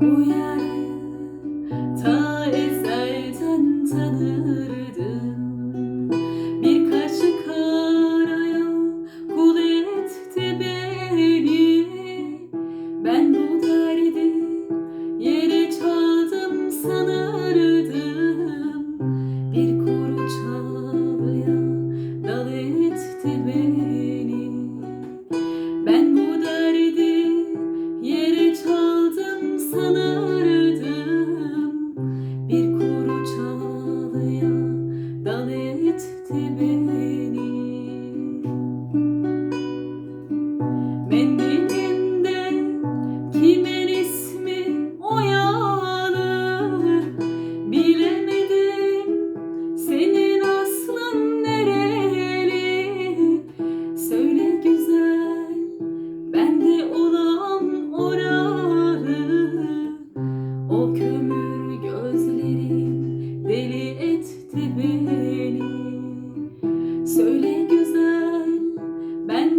Bu yarı ta ezelden tanırdın Bir kaşı karaya kul etti beni. Ben bu derdi yere çaldım sana bıraktı kimin ismi oyalı Bilemedim. Senin aslın nereli? Söyle güzel bende olan oralı O kömür gözlerin deli etti beni. Söyle güzel ben